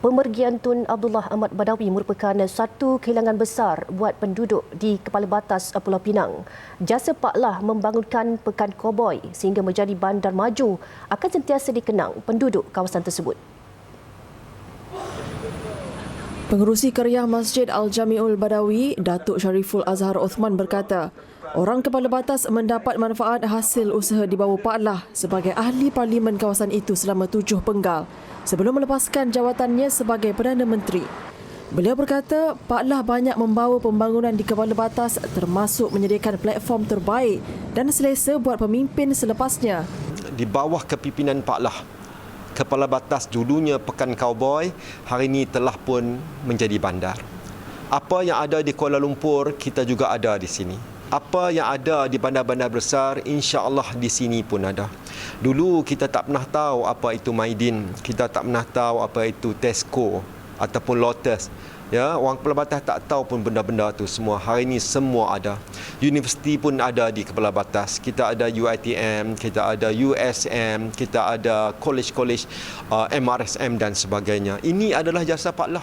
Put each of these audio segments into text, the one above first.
Pemergian Tun Abdullah Ahmad Badawi merupakan satu kehilangan besar buat penduduk di kepala batas Pulau Pinang. Jasa Pak Lah membangunkan Pekan Koboi sehingga menjadi bandar maju akan sentiasa dikenang penduduk kawasan tersebut. Pengerusi Karyah Masjid Al-Jami'ul Badawi, Datuk Syariful Azhar Osman berkata, orang kepala batas mendapat manfaat hasil usaha di bawah Pak Lah sebagai ahli parlimen kawasan itu selama tujuh penggal sebelum melepaskan jawatannya sebagai Perdana Menteri. Beliau berkata, Pak Lah banyak membawa pembangunan di kepala batas termasuk menyediakan platform terbaik dan selesa buat pemimpin selepasnya. Di bawah kepimpinan Pak Lah, kepala batas dulunya Pekan Cowboy, hari ini telah pun menjadi bandar. Apa yang ada di Kuala Lumpur, kita juga ada di sini. Apa yang ada di bandar-bandar besar, insya-Allah di sini pun ada. Dulu kita tak pernah tahu apa itu Maidin, kita tak pernah tahu apa itu Tesco ataupun Lotus. Ya, orang kepala batas tak tahu pun benda-benda tu semua. Hari ini semua ada. Universiti pun ada di kepala batas. Kita ada UiTM, kita ada USM, kita ada college-college uh, MRSM dan sebagainya. Ini adalah jasa Pak Lah.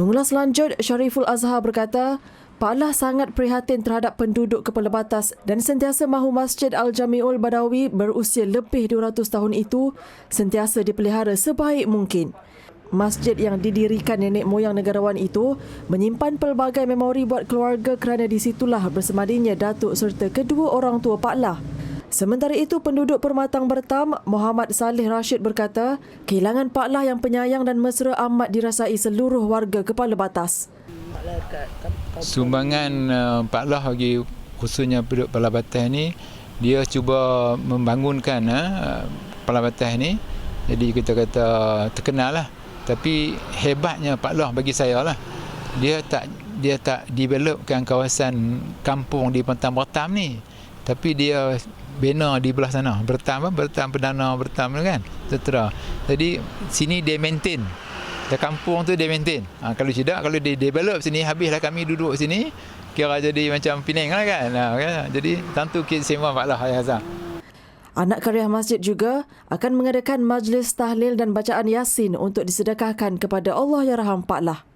Mengulas lanjut, Syariful Azhar berkata, Pak Lah sangat prihatin terhadap penduduk kepala batas dan sentiasa mahu Masjid Al-Jami'ul Badawi berusia lebih 200 tahun itu sentiasa dipelihara sebaik mungkin. Masjid yang didirikan nenek moyang negarawan itu menyimpan pelbagai memori buat keluarga kerana di situlah bersemadinya Datuk serta kedua orang tua Pak Lah. Sementara itu, penduduk Permatang Bertam, Muhammad Saleh Rashid berkata, kehilangan Pak Lah yang penyayang dan mesra amat dirasai seluruh warga kepala batas. Sumbangan uh, Pak Lah bagi khususnya penduduk Kepala Batas ni, dia cuba membangunkan uh, Kepala Batas ni. Jadi kita kata terkenal lah. Tapi hebatnya Pak Lah bagi saya lah. Dia tak dia tak developkan kawasan kampung di Pantang Bertam ni. Tapi dia bina di belah sana. Bertam apa? Bertam Perdana Bertam kan. Setera. Jadi sini dia maintain. Di kampung tu dia maintain. Ha, kalau tidak, kalau dia develop sini, habislah kami duduk sini. Kira jadi macam Penang lah kan. Ha, kan? Jadi tentu kita sembang Pak Lah Hazam. Anak karya masjid juga akan mengadakan majlis tahlil dan bacaan yasin untuk disedekahkan kepada Allah Pak Lah.